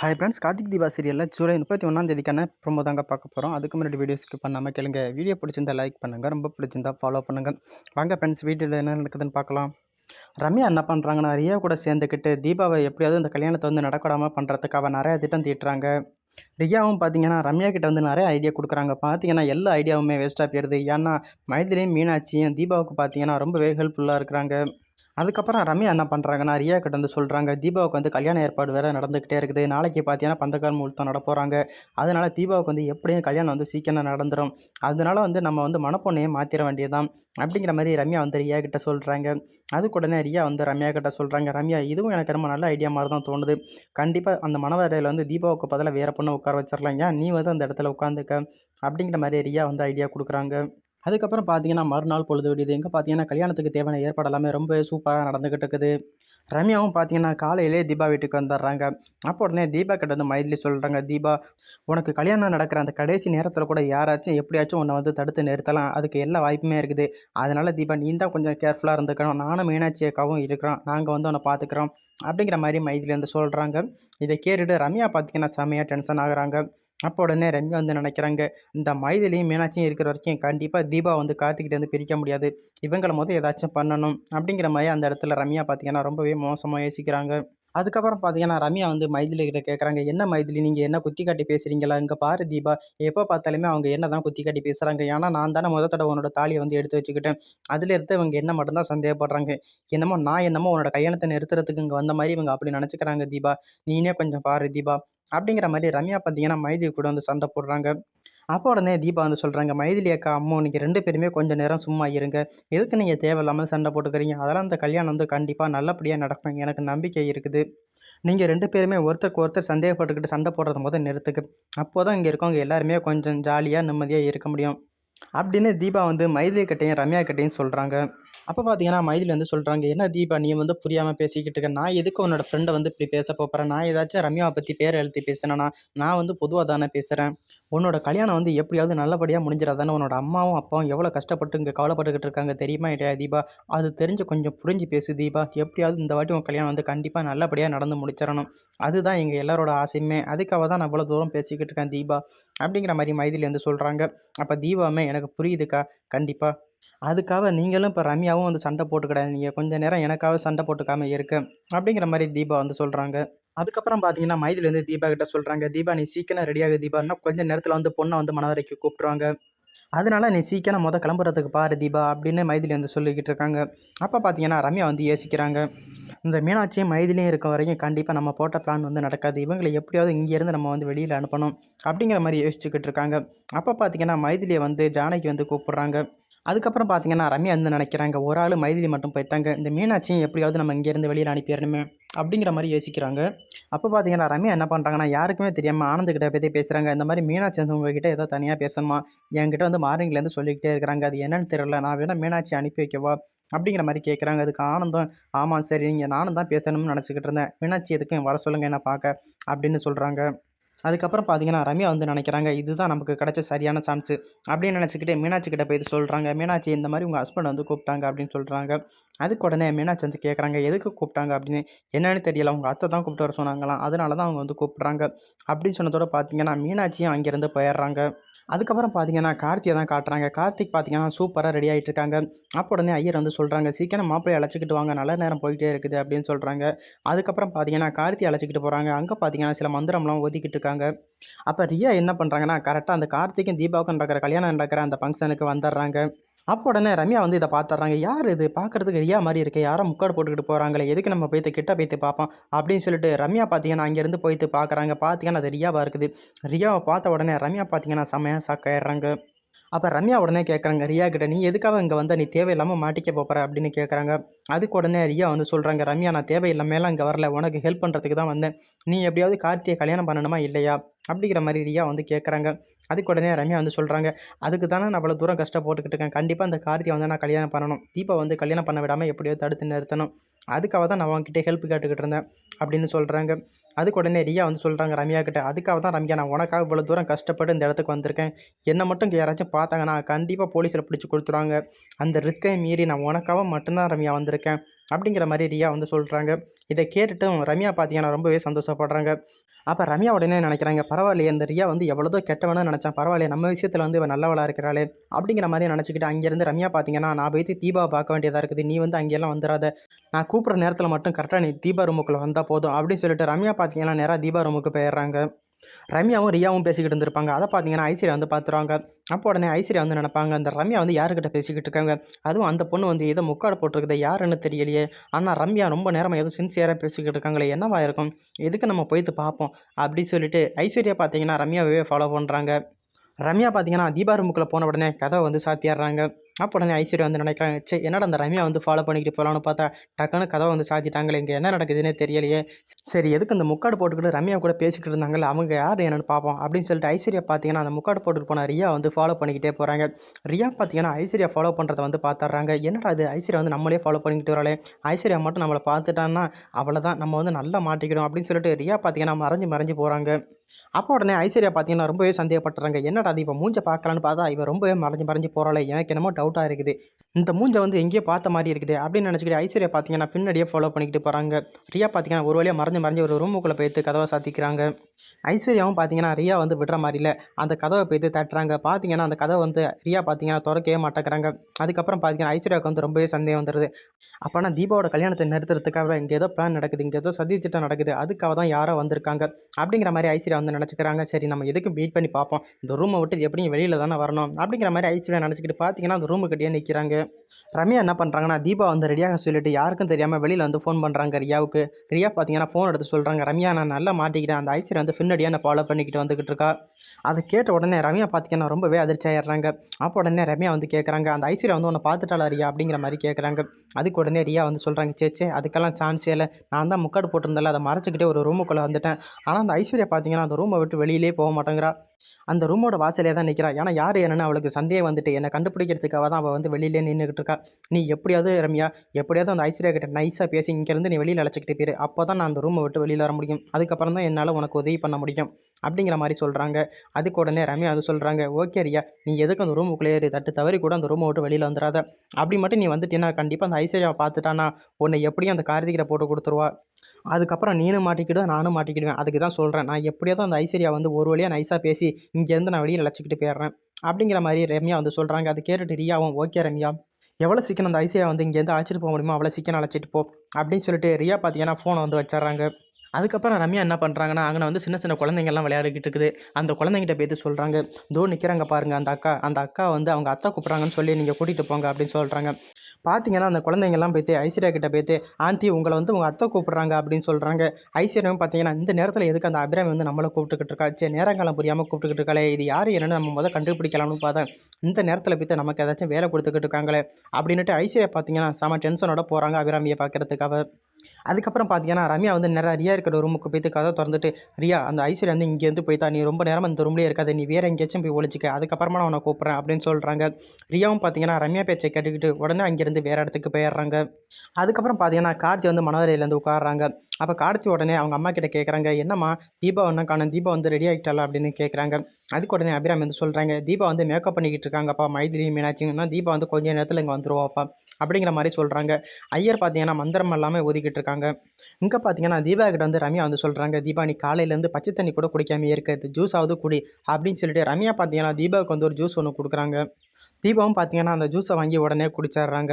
Hi friends Karthik Deepa சீரியலில் ஜூலை முப்பத்தி ஒன்றாம் தேதிக்கான ப்ரோமோ தாங்க பார்க்க போகிறோம் அதுக்கு முன்னாடி வீடியோ ஸ்கிப் பண்ணாமல் கேளுங்க. வீடியோ பிடிச்சிருந்தா லைக் பண்ணுங்கள் ரொம்ப பிடிச்சிருந்தா ஃபாலோ பண்ணுங்கள் வாங்க ஃப்ரெண்ட்ஸ் வீட்டில் என்ன நடக்குதுன்னு பார்க்கலாம். ரம்யா என்ன பண்ணுறாங்கன்னா ரியா கூட சேர்ந்துக்கிட்டு தீபாவை எப்படியாவது இந்த கல்யாணத்தை வந்து நடக்கூடாமல் பண்ணுறதுக்காக நிறையா திட்டம் தீட்டுறாங்க. ரியாவும் பார்த்தீங்கன்னா ரம்யா கிட்ட வந்து நிறைய ஐடியா கொடுக்குறாங்க. பார்த்தீங்கன்னா எல்லா ஐடியாவுமே வேஸ்ட்டாக போயிடுது ஏன்னா மைதிலையும் மீனாட்சியும் தீபாவுக்கு பார்த்தீங்கன்னா ரொம்பவே ஹெல்ப்ஃபுல்லாக இருக்கிறாங்க. அதுக்கப்புறம் ரம்யா என்ன பண்ணுறாங்கன்னா ரியா கிட்ட வந்து சொல்கிறாங்க தீபாவுக்கு வந்து கல்யாண ஏற்பாடு வேறு நடந்துக்கிட்டே இருக்குது. நாளைக்கு பார்த்தீங்கன்னா பந்தக்கால் முகூர்த்தம் நட போகிறாங்க அதனால் தீபாவுக்கு வந்து எப்படியும் கல்யாணம் வந்து சீக்கிரம் நடந்துடும் அதனால வந்து நம்ம வந்து மனப்பொண்ணையே மாற்றிட வேண்டியதுதான் அப்படிங்கிற மாதிரி ரம்யா வந்து ரியா கிட்ட சொல்கிறாங்க அதுக்கு உடனே ரியா வந்து ரம்யா கிட்ட சொல்கிறாங்க ரம்யா இதுவும் எனக்கு ரொம்ப நல்ல ஐடியா மாதிரி தான் தோணுது. கண்டிப்பாக அந்த மனவரையில் வந்து தீபாவுக்கு பதிலாக வேறு பொண்ணை உட்கார வச்சிடலாம் ஏன்? நீ வந்து அந்த இடத்துல உட்காந்துக்க. அப்படிங்கிற மாதிரி ரியா வந்து ஐடியா கொடுக்குறாங்க. அதுக்கப்புறம் பார்த்தீங்கன்னா மறுநாள் பொழுது விடியுது. எங்கே பார்த்தீங்கன்னா கல்யாணத்துக்கு தேவையான ஏற்பாடு எல்லாமே ரொம்ப சூப்பராக நடந்துக்கிட்டு இருக்குது. ரம்யாவும் பார்த்தீங்கன்னா காலையிலே தீபா வீட்டுக்கு வந்துடுறாங்க. அப்போ உடனே தீபா கிட்ட வந்து மைதிலி சொல்கிறாங்க தீபா உனக்கு கல்யாணம் நடக்கிற அந்த கடைசி நேரத்தில் கூட யாராச்சும் எப்படியாச்சும் உன்னை வந்து தடுத்து நிறுத்தலாம். அதுக்கு எல்லா வாய்ப்புமே இருக்குது. அதனால் தீபா நீ தான் கொஞ்சம் கேர்ஃபுல்லாக இருந்துக்கணும். நானும் மீனாட்சி அக்காவும் இருக்கிறோம். நாங்கள் வந்து உன்னை பார்த்துக்குறோம் அப்படிங்கிற மாதிரி மைதிலி வந்து சொல்கிறாங்க இதை கேட்டுட்டு ரம்யா பார்த்தீங்கன்னா செம்மையாக டென்ஷன் ஆகுறாங்க. அப்போ உடனே ரம்யா வந்து நினைக்கிறாங்க இந்த மைதிலையும் மீனாட்சியும் இருக்கிற வரைக்கும் கண்டிப்பாக தீபா வந்து கார்த்திகிட்ட வந்து பிரிக்க முடியாது. இவங்களை மொதல் ஏதாச்சும் பண்ணணும் அப்படிங்கிற மாதிரி அந்த இடத்துல ரம்யா பார்த்தீங்கன்னா ரொம்பவே மோசமாக யோசிக்கிறாங்க. அதுக்கப்புறம் பார்த்தீங்கன்னா ரம்யா வந்து மைதிலி கிட்ட கேட்குறாங்க என்ன மைதிலி? நீங்கள் என்ன குத்தி காட்டி பேசுகிறீங்களா இங்கே பாரு தீபா எப்போ பார்த்தாலுமே அவங்க என்ன தான் குத்தி காட்டி பேசுகிறாங்க ஏன்னா நான் தானே முத தடவை உன்னோட தாலியை வந்து எடுத்து வச்சுக்கிட்டேன். அதில் எடுத்து இவங்க என்ன மட்டும்தான் சந்தேகப்படுறாங்க. என்னமோ நான் என்னமோ உன்னோட கல்யாணத்தை நிறுத்துறதுக்கு இங்கே வந்த மாதிரி இவங்க அப்படி நினச்சிக்கிறாங்க தீபா. நீனே கொஞ்சம் பாரு தீபா. அப்படிங்கிற மாதிரி ரம்யா பார்த்தீங்கன்னா மைதிலி கூட வந்து சண்டை போடுறாங்க. அப்போ உடனே தீபா வந்து சொல்கிறாங்க மைதிலி அக்கா அம்மா நீங்கள் ரெண்டு பேருமே கொஞ்சம் நேரம் சும்மா இருங்க. எதுக்கு நீங்கள் தேவையில்லாமல் சண்டை போட்டுக்கிறீங்க? அதெல்லாம் அந்த கல்யாணம் வந்து கண்டிப்பாக நல்லபடியாக நடக்கும். எனக்கு நம்பிக்கை இருக்குது. நீங்கள் ரெண்டு பேருமே ஒருத்தருக்கு ஒருத்தர் சந்தேகப்பட்டுக்கிட்டு சண்டை போடுறது முதல் நிறுத்துக்கு. அப்போ தான் இங்கே இருக்கவங்க எல்லாருமே கொஞ்சம் ஜாலியாக நிம்மதியாக இருக்க முடியும். அப்படின்னு தீபா வந்து மைதிலி கிட்டேயும் ரம்யா கிட்டேயும் சொல்கிறாங்க அப்போ பார்த்தீங்கன்னா மைதிலி வந்து சொல்கிறாங்க என்ன தீபா நீ வந்து புரியாமல் பேசிக்கிட்டு இருக்க? நான் எதுக்கு உன்னோட ஃப்ரெண்டை வந்து இப்படி பேச போகிறேன் நான் ஏதாச்சும் ரம்யாவை பற்றி பேர் எழுதி பேசினேன்னா நான் வந்து பொதுவாக தானே பேசுகிறேன் உன்னோட கல்யாணம் வந்து எப்படியாவது நல்லபடியாக முடிஞ்சிடாதானே? உன்னோட அம்மாவும் அப்பாவும் எவ்வளோ கஷ்டப்பட்டு இங்கே கவலைப்பட்டுக்கிட்டு இருக்காங்க தெரியுமா? இல்லையா தீபா அது தெரிஞ்சு கொஞ்சம் புரிஞ்சு பேசு தீபா. எப்படியாவது இந்த வாட்டி உன் கல்யாணம் வந்து கண்டிப்பாக நல்லபடியாக நடந்து முடிச்சிடணும். அதுதான் எங்கள் எல்லாரோட ஆசையுமே. அதுக்காக தான் நான் இவ்வளோ தூரம் பேசிக்கிட்டு இருக்கேன் தீபா. அப்படிங்கிற மாதிரி மைதிலி வந்து சொல்கிறாங்க அப்போ தீபாவுமே எனக்கு புரியுதுக்கா. கண்டிப்பாக அதுக்காக நீங்களும் இப்போ ரம்யாவும் வந்து சண்டை போட்டுக்கிடாதீங்க. கொஞ்சம் நேரம் எனக்காக சண்டை போட்டுக்காமல் இருக்கு. அப்படிங்கிற மாதிரி தீபா வந்து சொல்கிறாங்க அதுக்கப்புறம் பார்த்தீங்கன்னா மைதில் வந்து தீபா கிட்ட சொல்கிறாங்க தீபா நீ சீக்கிரம் ரெடியாக தீபான்னா கொஞ்சம் நேரத்தில் வந்து பொண்ணை வந்து மனவரைக்கு கூப்பிட்ருவாங்க அதனால் நீ சீக்கிரம் மொதல் கிளம்புறதுக்கு பாரு தீபா அப்படின்னு மைதிலி வந்து சொல்லிக்கிட்டு இருக்காங்க. அப்போ பார்த்தீங்கன்னா ரம்யா வந்து யோசிக்கிறாங்க. இந்த மீனாட்சியும் மைதிலையும் இருக்க வரைக்கும் கண்டிப்பாக நம்ம போட்ட பிளான் வந்து நடக்காது. இவங்களை எப்படியாவது இங்கேருந்து நம்ம வந்து வெளியில் அனுப்பணும் அப்படிங்கிற மாதிரி யோசிச்சுக்கிட்டு இருக்காங்க. அப்போ பார்த்தீங்கன்னா மைதிலியை வந்து ஜானகி வந்து கூப்பிட்றாங்க. அதுக்கப்புறம் பார்த்தீங்கன்னா ரம்யா வந்து நினைக்கிறாங்க ஒரு ஆள் மைதிலி மட்டும் போயிட்டாங்க இந்த மீனாட்சியும் எப்படியாவது நம்ம இங்கேருந்து வெளியில் அனுப்பிடணுமே அப்படிங்கிற மாதிரி யோசிக்கிறாங்க. அப்போ பார்த்தீங்கன்னா ரம்யா என்ன பண்ணுறாங்கன்னா யாருக்குமே தெரியாமல் ஆனந்துக்கிட்ட பற்றி பேசுகிறாங்க இந்த மாதிரி மீனாட்சி வந்து உங்ககிட்ட ஏதோ தனியாக பேசணுமா? என்கிட்ட வந்து மார்னிங்லேருந்து சொல்லிக்கிட்டே இருக்கிறாங்க. அது என்னன்னு தெரியல. நான் வேணால் மீனாட்சி அனுப்பி வைக்கவா? அப்படிங்கிற மாதிரி கேட்குறாங்க அதுக்கு ஆனந்தம் ஆமாம் சரி நீங்கள் நானும் தான் பேசணும்னு நினச்சிக்கிட்டு இருந்தேன். மீனாட்சி எதுக்கும் வர சொல்லுங்கள் என்ன பார்க்க? அப்படின்னு சொல்கிறாங்க அதுக்கப்புறம் பார்த்தீங்கன்னா ரம்யா வந்து நினைக்கிறாங்க இதுதான் நமக்கு கிடைச்ச சரியான சான்ஸு அப்படின்னு நினச்சிக்கிட்டு மீனாட்சி கிட்ட போய் சொல்கிறாங்க மீனாட்சி இந்த மாதிரி உங்கள் ஹஸ்பண்ட் வந்து கூப்பிட்டாங்க அப்படின்னு சொல்கிறாங்க அதுக்கு உடனே மீனாட்சி வந்து கேட்குறாங்க எதுக்கு கூப்பிட்டாங்க? அப்படின்னு. என்னன்னு தெரியல அவங்க அத்தை தான் கூப்பிட்டு வர சொன்னாங்களாம். அதனால தான் அவங்க வந்து கூப்பிட்றாங்க. அப்படின்னு சொன்னதோட பார்த்தீங்கன்னா மீனாட்சியும் அங்கேருந்து போயிடுறாங்க. அதுக்கப்புறம் பார்த்தீங்கன்னா கார்த்தியை தான் காட்டுறாங்க. கார்த்திக் பார்த்தீங்கன்னா சூப்பராக ரெடி ஆகிட்டு இருக்காங்க அப்போ உடனே ஐயர் வந்து சொல்கிறாங்க சீக்கிரம் மாப்பிள்ளை அழைச்சிக்கிட்டு வாங்க. நல்ல நேரம் போயிட்டே இருக்குது அப்படின்னு சொல்கிறாங்க அதுக்கப்புறம் பார்த்தீங்கன்னா கார்த்தி அழைச்சிக்கிட்டு போகிறாங்க அங்கே பார்த்தீங்கன்னா சில மந்திரம்லாம் ஒதுக்கிட்டு இருக்காங்க. அப்போ ரியா என்ன பண்ணுறாங்கன்னா கரெக்டாக அந்த கார்த்திக்கும் தீபாவுக்கும் நடக்கிற கல்யாணம் நடக்கிற அந்த ஃபங்க்ஷனுக்கு வந்துடுறாங்க. அப்போ உடனே ரம்யா வந்து இதை பார்த்துட்றாங்க யார் இது? பார்க்குறதுக்கு ரியா மாதிரி இருக்கு. யாரோ முக்காடு போட்டுக்கிட்டு போகிறாங்களே எதுக்கு நம்ம போய்த்து கிட்ட போய்த்து பார்ப்போம்? அப்படின்னு சொல்லிட்டு ரம்யா பார்த்தீங்கன்னா அங்கேருந்து போய்த்து பார்க்குறாங்க பார்த்தீங்கன்னா அது ரியாவாக இருக்குது. ரியாவை பார்த்த உடனே ரம்யா பார்த்தீங்கன்னா செம்மையாக சாக்காயிடுறாங்க அப்போ ரம்யா உடனே கேட்குறாங்க ரியா கிட்ட நீ எதுக்காக இங்கே வந்து? நீ தேவையில்லாமல் மாட்டிக்க போகிற அப்படின்னு கேட்குறாங்க அதுக்கு உடனே ரியா வந்து சொல்கிறாங்க ரம்யா நான் தேவையில்லாமலாம் இங்கே வரல. உனக்கு ஹெல்ப் பண்ணுறதுக்கு தான் வந்தேன். நீ எப்படியாவது கார்த்தியை கல்யாணம் பண்ணணுமா இல்லையா? அப்படிங்கிற மாதிரி ரியா வந்து கேட்குறாங்க அதுக்கு உடனே ரம்யா வந்து சொல்கிறாங்க அதுக்கு தானே நான் அவ்வளோ தூரம் கஷ்டப்பட்டுக்கிட்டு இருக்கேன். கண்டிப்பாக அந்த கார்த்தியை வந்து நான் கல்யாணம் பண்ணணும். தீபா வந்து கல்யாணம் பண்ண விடாமல் எப்படியோ தடுத்து நிறுத்தணும். அதுக்காக தான் நான் உங்ககிட்ட ஹெல்ப் கேட்டுக்கிட்டு இருந்தேன் அப்படின்னு சொல்கிறாங்க அதுக்கு உடனே ரியா வந்து சொல்கிறாங்க ரம்யா கிட்ட அதுக்காக தான் ரம்யா நான் உனக்காக இவ்வளோ தூரம் கஷ்டப்பட்டு இந்த இடத்துக்கு வந்திருக்கேன். என்னை மட்டும் யாராச்சும் பார்த்தாங்கன்னா கண்டிப்பாக போலீஸில் பிடிச்சி கொடுத்துருவாங்க. அந்த ரிஸ்க்கை மீறி நான் உனக்காக மட்டும்தான் ரம்யா வந்திருக்கேன் அப்படிங்கிற மாதிரி ரியா வந்து சொல்கிறாங்க இதை கேட்டுட்டும் ரம்யா பார்த்தீங்கன்னா ரொம்பவே சந்தோஷப்படுறாங்க. அப்போ ரம்யா உடனே நினைக்கிறாங்க பரவாயில்லையே இந்த ரியா வந்து எவ்வளோதோ கெட்டவனு நினச்சான் பரவாயில்ல நம்ம விஷயத்தில் வந்து இவன் நல்லவளாக இருக்கிறாளே அப்படிங்கிற மாதிரி நினச்சிக்கிட்டு அங்கேருந்து ரம்யா பார்த்தீங்கன்னா நான் போய் தீபாவை பார்க்க வேண்டியதாக இருக்குது நீ வந்து அங்கெல்லாம் வந்துடாத நான் கூப்பிட்ற நேரத்தில் மட்டும் கரெக்டாக நீ தீபா ரூமுக்குள்ளே வந்தால் போதும் அப்படின்னு சொல்லிட்டு ரம்யா பார்த்தீங்கன்னா நேராக தீபா ரூமுக்கு போயிடுறாங்க. ரம்யாவும் ரியாவும் பேசிக்கிட்டு இருந்திருப்பாங்க. அதை பார்த்தீங்கன்னா ஐஸ்வர்யா வந்து பார்த்துருவாங்க. அப்போ உடனே ஐஸ்வர்யா வந்து நினைப்பாங்க அந்த ரம்யா வந்து யாருக்கிட்ட பேசிக்கிட்டு இருக்காங்க? அதுவும் அந்த பொண்ணு வந்து ஏதோ முக்காடு போட்டிருக்குது யாருன்னு தெரியலையே. ஆனால் ரம்யா ரொம்ப நேரமாக ஏதோ சின்சியராக பேசிக்கிட்டு இருக்காங்களே என்னவா இருக்கும்? எதுக்கு நம்ம போயிட்டு பார்ப்போம்? அப்படின்னு சொல்லிட்டு ஐஸ்வர்யா பார்த்தீங்கன்னா ரம்யாவே ஃபாலோ பண்ணுறாங்க ரம்யா பார்த்தீங்கன்னா தீபா ரூமுக்குள்ளே போன உடனே கதவை வந்து சாத்திடுறாங்க அப்போ உடனே ஐஸ்வர்யா வந்து நினைக்கிறாங்க சே என்னடா அந்த ரம்யா வந்து ஃபாலோ பண்ணிக்கிட்டு போகலான்னு பார்த்தா டக்குன்னு கதவை வந்து சாத்திட்டாங்களே இங்கே என்ன நடக்குதுன்னே தெரியலையே. சரி எதுக்கு அந்த முக்காடு போட்டுக்கிட்டு ரம்யா கூட பேசிக்கிட்டு இருந்தாங்கல்ல அவங்க யார் என்னென்னு பார்ப்போம் அப்படின்னு சொல்லிட்டு ஐஸ்வர்யா பார்த்தீங்கன்னா அந்த முக்காடு போட்டுட்டு போன ரியா வந்து ஃபாலோ பண்ணிக்கிட்டே போகிறாங்க ரியா பார்த்தீங்கன்னா ஐஸ்வர்யா ஃபாலோ பண்ணுறத வந்து பார்த்துட்றாங்க என்னடா அது ஐஸ்வர்யா வந்து நம்மளே ஃபாலோ பண்ணிக்கிட்டு வராளே. ஐஸ்வர்யா மட்டும் நம்மளை பார்த்துட்டான்னா அவ்வளோதான் நம்ம வந்து நல்லா மாட்டிக்கிடும் அப்படின்னு சொல்லிட்டு ரியா பார்த்தீங்கன்னா மறைஞ்சு மறைஞ்சு போகிறாங்க அப்போ உடனே ஐஸ்வர்யா பார்த்தீங்கன்னா ரொம்பவே சந்தேகப்பட்டுறாங்க. என்னடா அது இப்போ மூஞ்ச பார்க்கலான்னு பார்த்தா இவன் ரொம்பவே மறைஞ்சு மறைஞ்சு போகிறாளே எனக்கு என்னமோ டவுட்டாக இருக்குது. இந்த மூஞ்சை வந்து எங்கேயோ பார்த்த மாதிரி இருக்குது. அப்படின்னு நினச்சிக்கிட்டு ஐஸ்வர்யா பார்த்தீங்கன்னா பின்னாடியே ஃபாலோ பண்ணிக்கிட்டு போகிறாங்க ரியா பார்த்தீங்கன்னா ஒரு வழியாக மறைஞ்சு மறைஞ்சு ஒரு ரூமுக்குள்ளே போயிட்டு கதவை சாத்திக்கிறாங்க. ஐஸ்வர்யாவும் பார்த்தீங்கன்னா ரியா வந்து விடுற மாதிரி இல்லை. அந்த கதவை போய்த்து தட்டுறாங்க. பார்த்தீங்கன்னா அந்த கதவை வந்து ரியா பார்த்தீங்கன்னா திறக்கவே மாட்டேங்கிறாங்க. அதுக்கப்புறம் பார்த்தீங்கன்னா ஐஸ்வர்யாவுக்கு வந்து ரொம்பவே சந்தேகம் வந்துடுது அப்போனா தீபாவோட கல்யாணத்தை நிறுத்துறதுக்காக இங்கே ஏதோ பிளான் நடக்குது. இங்கே ஏதோ சதி திட்டம் நடக்குது. அதுக்காக தான் யாரோ வந்திருக்காங்க. அப்படிங்கிற மாதிரி ஐஸ்வர்யா வந்து நினச்சிக்கிறாங்க. சரி நம்ம எதுக்கும் மீட் பண்ணி பார்ப்போம்? இந்த ரூமை விட்டு எப்படியும் வெளியில் தானே வரணும்? அப்படிங்கிற மாதிரி ஐஸ்வர்யா நினச்சிக்கிட்டு பார்த்தீங்கன்னா அந்த ரூமுக்கிட்டே நிற்கிறாங்க ரம்யா என்ன பண்ணுறாங்கன்னா தீபா வந்து ரெடியாக சொல்லிட்டு யாருக்கும் தெரியாமல் வெளியில் வந்து ஃபோன் பண்ணுறாங்க ரியாவுக்கு. ரியா பார்த்தீங்கன்னா ஃபோன் எடுத்து சொல்கிறாங்க ரம்யா நான் நல்லா மாட்டிக்கிட்டேன். அந்த ஐஸ்வர்யா வந்து பின்னாடியாக நான் ஃபாலோ பண்ணிக்கிட்டு வந்துக்கிட்டு இருக்கா? அதை கேட்ட உடனே ரம்யா பார்த்தீங்கன்னா ரொம்பவே அதிர்ச்சி ஆயிடுறாங்க. அப்போ உடனே ரம்யா வந்து கேட்குறாங்க அந்த ஐஸ்வர்யா வந்து உன்னை பார்த்துட்டாளா ரியா? அப்படிங்கிற மாதிரி கேட்குறாங்க அதுக்கு உடனே ரியா வந்து சொல்கிறாங்க சேச்சே அதுக்கெல்லாம் சான்ஸே இல்லை. நான் தான் முக்காடு போட்டிருந்தால அதை மறைச்சிக்கிட்டே ஒரு ரூமுக்குள்ளே வந்துட்டேன். ஆனால் அந்த ஐஸ்வர்யா பார்த்தீங்கன்னா அந்த ரூமை விட்டு வெளியிலே போக மாட்டேங்கிறா. அந்த ரூமோட வாசலே தான் நிற்கிறா ஏன்னா யார் என்னென்னு அவளுக்கு சந்தேகம் வந்துட்டு என்னை கண்டுபிடிக்கிறதுக்காக தான் அவள் வந்து வெளியிலே நின்றுக்கிட்டு இருக்கா நீ எப்படியாவது ரம்யா எப்படியாவது அந்த ஐஸ்வர்யா கிட்ட நைஸாக பேசி இங்கேருந்து நீ வெளியில் அழைச்சிக்கிட்டு போயிரு. அப்போ தான் நான் அந்த ரூமை விட்டு வெளியில் வர முடியும். அதுக்கப்புறம் தான் என்னால் உனக்கு உதவி பண்ண முடியும். அப்படிங்கிற மாதிரி சொல்கிறாங்க அதுக்கு உடனே ரம்யா அது சொல்கிறாங்க ஓகே ரியா நீ எதுக்கு அந்த ரூமுக்குள்ளே ஏறி தட்டு தவறி கூட அந்த ரூமை விட்டு வெளியில் வந்துடாத அப்படி மட்டும் நீ வந்துட்டீங்கன்னா கண்டிப்பாக அந்த ஐஸ்வர்யாவை பார்த்துட்டானா உன்னை எப்படியும் அந்த கார்த்திகிட்ட போட்டு கொடுத்துருவா. அதுக்கப்புறம் நீனும் மாட்டிக்கிடுவேன் நானும் மாட்டிக்கிடுவேன். அதுக்கு தான் சொல்கிறேன் நான் எப்படியாவது அந்த ஐஸ்வர்யா வந்து ஒரு வழியாக நைஸாக பேசி இங்கேருந்து நான் வெளியில் அழைச்சிக்கிட்டு போயிடுறேன். அப்படிங்கிற மாதிரி ரம்யா வந்து சொல்கிறாங்க அது கேட்டுட்டு ரியாவும் ஓகே ரம்யா. எவ்வளோ சீக்கிரம் அந்த ஐசியாக வந்து இங்கேருந்து அழைச்சிட்டு போக முடியுமோ அவ்வளோ சீக்கிரம் அழைச்சிட்டு போ அப்படின்னு சொல்லிட்டு ரியா பார்த்தீங்கன்னா ஃபோனை வந்து வச்சிட்றாங்க. அதுக்கப்புறம் ரம்யா என்ன பண்ணுறாங்கன்னா அங்கே வந்து சின்ன சின்ன குழந்தைங்கள்லாம் விளையாடிக்கிட்டு இருக்குது. அந்த குழந்தைங்கிட்ட பேத்து சொல்கிறாங்க தோ நிற்கிறாங்க பாருங்கள் அந்த அக்கா அந்த அக்கா வந்து அவங்க அத்தா கூப்பிட்றாங்கன்னு சொல்லி நீங்கள் கூட்டிகிட்டு போங்க அப்படின்னு சொல்கிறாங்க பார்த்தீங்கன்னா அந்த குழந்தைங்கள்லாம் போய்த்து ஐஸ்வர்யா கிட்ட போய்த்து ஆண்டி உங்களை வந்து உங்கள் அத்தை கூப்பிட்றாங்க அப்படின்னு சொல்கிறாங்க ஐஸ்வர்யாவும் பார்த்தீங்கன்னா இந்த நேரத்தில் எதுக்கு அந்த அபிராமி வந்து நம்மளை கூப்பிட்டுக்கிட்டு இருக்கா? சரி நேரங்காலம் புரியாமல் கூப்பிட்டுக்கிட்டு இருக்காளே இது யார் என்னன்னு நம்ம முதல் கண்டுபிடிக்கலாம்னு பார்த்தேன். இந்த நேரத்தில் போய்த்து நமக்கு ஏதாச்சும் வேலை கொடுத்துக்கிட்டு இருக்காங்களே அப்படின்ட்டு ஐஸ்வர்யா பார்த்தீங்கன்னா செம டென்ஷனோட போகிறாங்க அபிராமியை பார்க்கறதுக்காக அதுக்கப்புறம் பார்த்தீங்கன்னா ரம்யா வந்து நேராக ரியா இருக்கிற ரூமுக்கு போய்த்து கதை திறந்துட்டு ரியா அந்த ஐஸ்வர்யா வந்து இங்கேருந்து போய்த்தா நீ ரொம்ப நேரம் இந்த ரூம்லேயே இருக்காது நீ வேறு எங்கேயாச்சும் போய் ஒழிச்சிக்க அதுக்கப்புறமா நான் உன்னை கூப்பிட்றேன் அப்படின்னு சொல்கிறாங்க ரியாவும் பார்த்தீங்கன்னா ரம்யா பேச்சை கேட்டுக்கிட்டு உடனே அங்கேருந்து வேறு இடத்துக்கு போயிடுறாங்க. அதுக்கப்புறம் பார்த்தீங்கன்னா கார்த்தி வந்து மனவரையிலேருந்து உட்காடுறாங்க அப்போ கார்த்தி உடனே அவங்க அம்மா கிட்ட கேட்குறாங்க என்னம்மா தீபா ஒன்றும் காணும் தீபா வந்து ரெடி ஆகிட்டாளா அப்படின்னு கேட்குறாங்க அதுக்கு உடனே அபிராமி வந்து சொல்கிறாங்க தீபா வந்து மேக்கப் பண்ணிக்கிட்டு இருக்காங்கப்பா மைதிலி மீனாட்சிங்கன்னா தீபா வந்து கொஞ்ச நேரத்தில் இங்கே வந்துருவாப்பா அப்படிங்கிற மாதிரி சொல்கிறாங்க ஐயர் பார்த்தீங்கன்னா மந்திரம் எல்லாமே ஒதுக்கிட்டு இருக்காங்க. இங்கே பார்த்தீங்கன்னா தீபா கிட்ட வந்து ரம்யா வந்து சொல்கிறாங்க தீபா நீ காலையிலேருந்து பச்சை தண்ணி கூட குடிக்காமே இருக்குது ஜூஸ் ஆகுது குடி அப்படின்னு சொல்லிட்டு ரம்யா பார்த்தீங்கன்னா தீபாவுக்கு வந்து ஒரு ஜூஸ் ஒன்று கொடுக்குறாங்க. தீபாவும் பார்த்தீங்கன்னா அந்த ஜூஸை வாங்கி உடனே குடிச்சிடுறாங்க.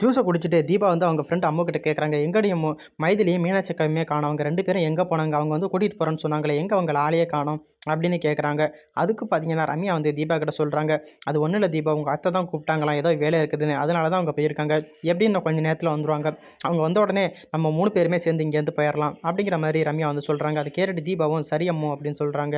ஜூஸை குடிச்சிட்டு தீபா வந்து அவங்க ஃப்ரெண்ட் அம்மா கிட்ட கேட்குறாங்க எங்கடையும் மைதிலையும் மைதிலியும் மீனாட்சி அக்காவுமே காணும். அவங்க ரெண்டு பேரும் எங்கே போனாங்க? அவங்க வந்து கூட்டிகிட்டு போகிறேன்னு சொன்னாங்களே எங்கே அவங்க ஆளையே காணும்? அப்படின்னு கேட்குறாங்க அதுக்கு பார்த்தீங்கன்னா ரம்யா வந்து தீபா கிட்ட சொல்கிறாங்க அது ஒன்றும் இல்லை தீபா உங்கள் அத்தை தான் கூப்பிட்டாங்களாம் ஏதோ வேலை இருக்குதுன்னு. அதனால தான் அவங்க போயிருக்காங்க. எப்படின்னு கொஞ்சம் நேரத்தில் வந்துருவாங்க. அவங்க வந்த உடனே நம்ம மூணு பேருமே சேர்ந்து இங்கேருந்து போயிடலாம் அப்படிங்கிற மாதிரி ரம்யா வந்து சொல்கிறாங்க அதை கேட்டுட்டு தீபாவும் சரி அம்மு அப்படின்னு சொல்கிறாங்க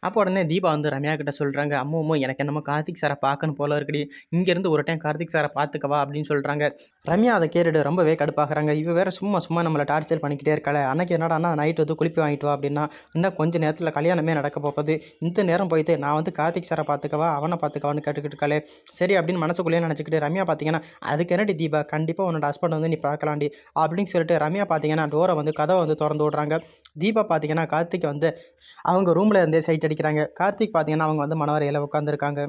அப்போ உடனே தீபா வந்து ரம்யா கிட்ட சொல்கிறாங்க அம்மா எனக்கு என்னமோ கார்த்திக் சாரை பார்க்கணும் போல இருக்குடி. இங்கேருந்து ஒரு டைம் கார்த்திக் சாரை பார்த்துக்கவா? அப்படின்னு சொல்கிறாங்க ரம்யா அதை கேட்டுட்டு ரொம்பவே கடுப்பாகிறாங்க. இவ வேறு சும்மா சும்மா நம்மளை டார்ச்சர் பண்ணிக்கிட்டே இருக்கல. அன்னைக்கு என்னடான்னா நைட் வந்து குளிப்பி வாங்கிட்டு வா அப்படின்னா இன்னும் கொஞ்ச நேரத்தில் கல்யாணமே நடக்க போகுது. இந்த நேரம் போயிட்டு நான் வந்து கார்த்திக் சாரை பார்த்துக்கவா? அவனை பார்த்துக்கவான்னு கேட்டுக்கிட்டு இருக்காளே. சரி அப்படின்னு மனசுக்குள்ளேயே நினச்சிக்கிட்டு ரம்யா பார்த்தீங்கன்னா அதுக்கு என்னடி தீபா? கண்டிப்பாக உன்னோட ஹஸ்பண்ட் வந்து நீ பார்க்கலாண்டி அப்படின்னு சொல்லிட்டு ரம்யா பார்த்தீங்கன்னா டோரை வந்து கதவை வந்து திறந்து விட்றாங்க. தீபா பார்த்தீங்கன்னா கார்த்திக் வந்து அவங்க ரூமில் இருந்தே சைட் அடிக்கிறாங்க. கார்த்திக் பார்த்தீங்கன்னா அவங்க வந்து மனவரையில் உட்காந்துருக்காங்க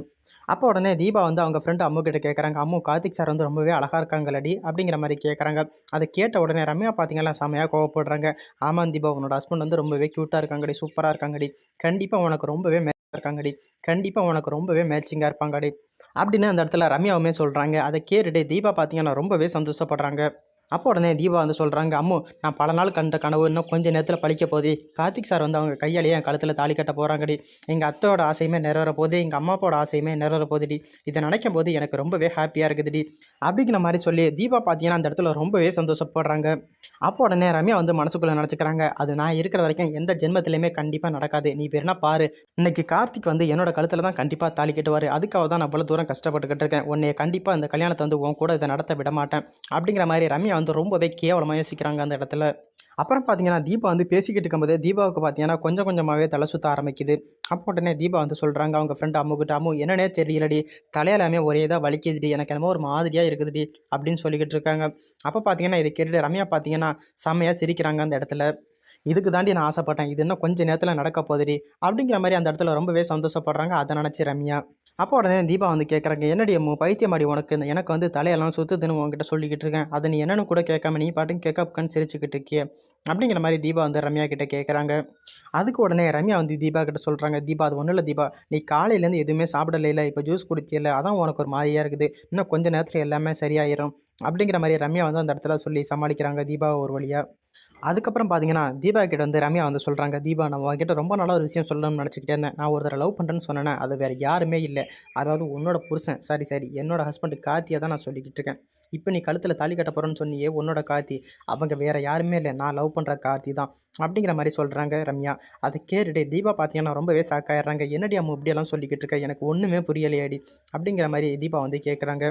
அப்போ உடனே தீபா வந்து அவங்க ஃப்ரெண்டு அம்மு கிட்ட கேட்குறாங்க அம்மு கார்த்திக் சார் வந்து ரொம்பவே அழகாக இருக்காங்களடி அப்படிங்கிற மாதிரி கேட்குறாங்க அதை கேட்ட உடனே ரம்யா பார்த்தீங்கன்னா செமையாக கோவப்படுறாங்க. ஆமாம் தீபா உன்னோட ஹஸ்பண்ட் வந்து ரொம்பவே க்யூட்டாக இருக்காங்கடி சூப்பராக இருக்காங்கடி. கண்டிப்பாக உனக்கு ரொம்பவே மேட்சாக இருக்காங்கடி. கண்டிப்பாக உனக்கு ரொம்பவே மேட்சிங்காக இருப்பாங்கடி. அப்படின்னு அந்த இடத்துல ரம்யாவுமே சொல்கிறாங்க அதை கேட்டுட்டு தீபா பார்த்தீங்கன்னா ரொம்பவே சந்தோஷப்படுறாங்க. அப்போ உடனே தீபா வந்து சொல்கிறாங்க அம்மு நான் பல நாள் கண்ட கனவு இன்னும் கொஞ்ச நேரத்தில் பழிக்க போகுது. கார்த்திக் சார் வந்து அவங்க கையாலேயே என் கழுத்தில் தாலி கட்ட போகிறாங்கடி எங்கள் அத்தையோட ஆசையுமே நிறைவேற போகுது எங்கள் அம்மா அப்பாவோட ஆசையுமே நிறைவேற போகுதுடி. இதை நினைக்கும் போது எனக்கு ரொம்பவே ஹாப்பியாக இருக்குதுடி. அப்படிங்கிற மாதிரி சொல்லி தீபா பார்த்தீங்கன்னா அந்த இடத்துல ரொம்பவே சந்தோஷப்படுறாங்க. அப்போ உடனே ரம்யா வந்து மனசுக்குள்ளே நினச்சிக்கிறாங்க அது நான் இருக்கிற வரைக்கும் எந்த ஜென்மத்திலையுமே கண்டிப்பாக நடக்காது. நீ வேணா பாரு. இன்னைக்கு கார்த்திக் வந்து என்னோட கழுத்தில் தான் கண்டிப்பாக தாலி கட்டுவார். அதுக்காக தான் நான் அவ்வளோ தூரம் கஷ்டப்பட்டுக்கிட்டு இருக்கேன். உன்னை கண்டிப்பாக இந்த கல்யாணத்தை வந்து உன் கூட இதை நடத்த விட மாட்டேன். அப்படிங்கிற மாதிரி ரம்யா வந்து ரொம்பவே கேவலமாக யோசிக்கிறாங்க அந்த இடத்துல. அப்புறம் பார்த்தீங்கன்னா தீபா வந்து பேசிக்கிட்டு இருக்கும்போது தீபாவுக்கு பார்த்தீங்கன்னா கொஞ்சம் கொஞ்சமாகவே தலை சுற்ற ஆரம்பிக்குது. அப்போ உடனே தீபா வந்து சொல்கிறாங்க அவங்க ஃப்ரெண்டு அம்முக்கிட்ட அம்மு என்னன்னே தெரியலடி. தலையெல்லாமே ஒரே இதாக வலிக்குதுடி. எனக்கு என்னமோ ஒரு மாதிரியாக இருக்குதுடி. அப்படின்னு சொல்லிக்கிட்டு இருக்காங்க. அப்போ பார்த்தீங்கன்னா இதை கேட்டுட்டு ரம்யா பார்த்தீங்கன்னா செம்மையாக சிரிக்கிறாங்க அந்த இடத்துல. இதுக்கு தாண்டி நான் ஆசைப்பட்டேன். இது இன்னும் கொஞ்சம் நேரத்தில் நடக்க போகுதுடி. அப்படிங்கிற மாதிரி அந்த இடத்துல ரொம்பவே சந்தோஷப்படுறாங்க. அதை நினச்சி ரம்யா. அப்போ உடனே தீபா வந்து கேட்குறாங்க என்னடி அம்மு பைத்தியமாடி உனக்கு? இந்த- எனக்கு வந்து தலையெல்லாம் சுற்றுதுன்னு உங்ககிட்ட சொல்லிக்கிட்டு இருக்கேன். அதை நீ என்னென்னு கூட கேட்காம நீ பாட்டுன்னு கேட்கப்புக்கன்னு சிரிச்சுக்கிட்டு இருக்கிய. அப்படிங்கிற மாதிரி தீபா வந்து ரம்யா கிட்டே கேட்குறாங்க அதுக்கு உடனே ரம்யா வந்து தீபா கிட்ட சொல்கிறாங்க தீபா அது ஒன்றும் இல்லை தீபா. நீ காலையிலேருந்து எதுவுமே சாப்பிடல இல்லை. இப்போ ஜூஸ் குடிக்கல. அதான் உனக்கு ஒரு மாதிரியாக இருக்குது. இன்னும் கொஞ்சம் நேரத்தில் எல்லாமே சரியாயிரும். அப்படிங்கிற மாதிரி ரம்யா வந்து அந்த இடத்துல சொல்லி சமாளிக்கிறாங்க தீபா ஒரு வழியாக அதுக்கப்புறம் பார்த்தீங்கன்னா தீபா கிட்ட வந்து ரம்யா வந்து சொல்கிறாங்க தீபா நான் உங்ககிட்ட ரொம்ப நல்ல ஒரு விஷயம் சொல்லணும்னு நினச்சிக்கிட்டே இருந்தேன். நான் ஒருத்தர் லவ் பண்ணுறேன்னு சொன்னேன் அது வேறு யாருமே இல்லை. அதாவது உன்னோட புருஷன் சாரி சாரி என்னோட ஹஸ்பண்ட் கார்த்தியை தான் நான் சொல்லிக்கிட்டு இருக்கேன். இப்போ நீ கழுத்தில் தாலி கட்ட போகிறேன்னு சொன்னியே உன்னோட கார்த்தி. அவங்க வேறு யாருமே இல்லை. நான் லவ் பண்ணுற கார்த்தி தான். அப்படிங்கிற மாதிரி சொல்கிறாங்க ரம்யா. அதை கேட்டுட்டு தீபா பார்த்தீங்கன்னா ரொம்பவே சாக்காயிடுறாங்க என்னடி அம்மா இப்படியெல்லாம் சொல்லிக்கிட்டு இருக்க? எனக்கு ஒன்றுமே புரியலையாடி. அப்படிங்கிற மாதிரி தீபா வந்து கேட்குறாங்க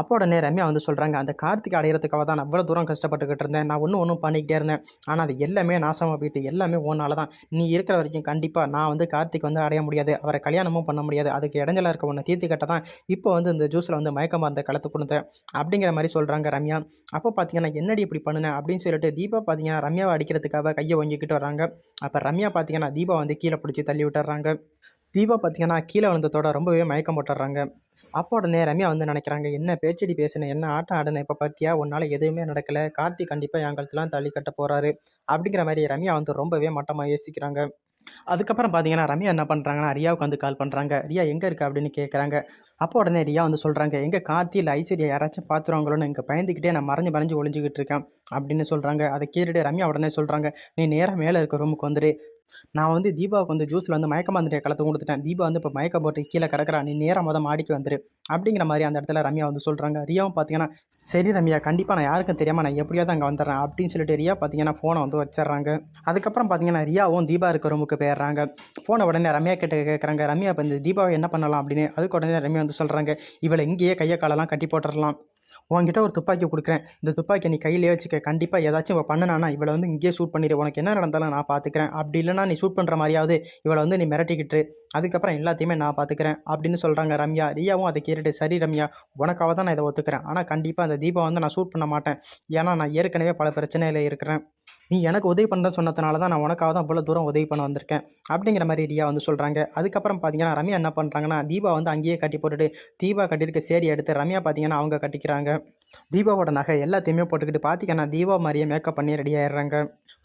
அப்போ உடனே ரம்யா வந்து சொல்கிறாங்க அந்த கார்த்திக் அடையிறதுக்காக தான் நான் அவ்வளோ தூரம் கஷ்டப்பட்டுக்கிட்டு இருந்தேன். நான் ஒன்றும் ஒன்றும் பண்ணிக்கிட்டே இருந்தேன். ஆனால் அது எல்லாமே நாசமாக போயிட்டு எல்லாமே ஓனால தான். நீ இருக்கிற வரைக்கும் கண்டிப்பாக நான் வந்து கார்த்திக் வந்து அடைய முடியாது. அவரை கல்யாணமும் பண்ண முடியாது. அதுக்கு இடைஞ்சலாக இருக்க ஒன்று தீர்த்து கட்ட தான் இப்போ வந்து இந்த ஜூஸில் வந்து மயக்க மருந்தை கலத்து கொடுத்தேன் அப்படிங்கிற மாதிரி சொல்கிறாங்க ரம்யா. அப்போ பார்த்தீங்கன்னா என்னடி இப்படி பண்ணுனேன் அப்படின்னு சொல்லிட்டு தீபா பார்த்தீங்கன்னா ரம்யாவை அடிக்கிறதுக்காக கையை ஒங்கிக்கிட்டு வராங்க அப்போ ரம்யா பார்த்தீங்கன்னா தீபா வந்து கீழே பிடிச்சி தள்ளி விட்டுறாங்க. தீபா பார்த்தீங்கன்னா கீழே விழுந்ததோட ரொம்பவே மயக்கம் போட்டுடுறாங்க அப்போ உடனே ரம்யா வந்து நினைக்கிறாங்க என்ன பேச்சடி பேசினேன் என்ன ஆட்டம் ஆடினேன் இப்போ பார்த்தியா உன்னால் எதுவுமே நடக்கலை. கார்த்திக் கண்டிப்பாக என் கழுத்துலாம் தள்ளி கட்ட போகிறாரு அப்படிங்கிற மாதிரி ரம்யா வந்து ரொம்பவே மட்டமாக யோசிக்கிறாங்க. அதுக்கப்புறம் பார்த்தீங்கன்னா ரம்யா என்ன பண்ணுறாங்கன்னா ரியாவுக்கு வந்து கால் பண்ணுறாங்க ரியா எங்கே இருக்க? அப்படின்னு கேட்குறாங்க அப்போ உடனே ரியா வந்து சொல்கிறாங்க எங்கே கார்த்தி இல்லை ஐஸ்வர்யா யாராச்சும் பார்த்துருவாங்களோன்னு இங்கே பயந்துக்கிட்டே நான் மறைஞ்சு மறைஞ்சு ஒழிஞ்சிக்கிட்டு இருக்கேன். அப்படின்னு சொல்கிறாங்க அதை கேட்டுட்டு ரம்யா உடனே சொல்கிறாங்க நீ நேராக மேலே இருக்க ரூமுக்கு வந்துடு நான் வந்து தீபாவுக்கு வந்து ஜூஸில் வந்து மயக்க மந்திரியை கலத்து கொடுத்துட்டேன் தீபா வந்து இப்போ மயக்க போட்டு கீழே கிடக்குறா. நீ நேராக மொதல் மாடிக்கு வந்துரு. அப்படிங்கிற மாதிரி அந்த இடத்துல ரம்யா வந்து சொல்கிறாங்க ரியாவும் பார்த்தீங்கன்னா சரி ரம்யா கண்டிப்பாக நான் யாருக்கும் தெரியாமல் நான் எப்படியாவது அங்கே வந்துடுறேன் அப்படின்னு சொல்லிட்டு ரியா பார்த்தீங்கன்னா ஃபோனை வந்து வச்சிடுறாங்க. அதுக்கப்புறம் பார்த்தீங்கன்னா ரியாவும் தீபா இருக்க ரூமுக்கு போயிடுறாங்க. ஃபோனை உடனே ரம்யா கிட்ட கேட்குறாங்க ரம்யா இப்போ இந்த தீபாவை என்ன பண்ணலாம் அப்படின்னு. அதுக்கு உடனே ரம்யா வந்து சொல்கிறாங்க இவளை இங்கேயே கையை காலெல்லாம் கட்டி போட்டுடலாம் உன்கிட்ட ஒரு துப்பாக்கி கொடுக்குறேன். இந்த துப்பாக்கி நீ கையிலே வச்சுக்க. கண்டிப்பாக ஏதாச்சும் இவள் பண்ணனானா இவளை வந்து இங்கேயே ஷூட் பண்ணிடு உனக்கு என்ன நடந்தாலும் நான் பார்த்துக்கிறேன். அப்படி இல்லைனா நீ ஷூட் பண்ணுற மாதிரியாவது இவளை வந்து நீ மிரட்டிக்கிட்டு அதுக்கப்புறம் எல்லாத்தையுமே நான் பார்த்துக்கிறேன் அப்படின்னு சொல்கிறாங்க ரம்யா. ரியாவும் அதை கேட்டுட்டு சரி ரம்யா உனக்காக தான் நான் இதை ஒத்துக்கிறேன். ஆனால் கண்டிப்பாக அந்த தீபம் வந்து நான் ஷூட் பண்ண மாட்டேன். ஏன்னா நான் ஏற்கனவே பல பிரச்சனையில் இருக்கிறேன். நீ எனக்கு உதவி பண்ணுறேன்னு சொன்னதுனால தான் நான் உனக்காக தான் இவ்வளோ தூரம் உதவி பண்ண வந்திருக்கேன் அப்படிங்கிற மாதிரி ரியா வந்து சொல்கிறாங்க அதுக்கப்புறம் பார்த்தீங்கன்னா ரம்யா என்ன பண்ணுறாங்கன்னா தீபா வந்து அங்கேயே கட்டி போட்டுட்டு தீபா கட்டியிருக்க சேரி எடுத்து ரம்யா பார்த்தீங்கன்னா அவங்க கட்டிக்கிறாங்க. தீபாவோட நகை எல்லாத்தையுமே போட்டுக்கிட்டு பார்த்தீங்கன்னா தீபா மாதிரியே மேக்கப் பண்ணி ரெடி ஆயிடுறாங்க.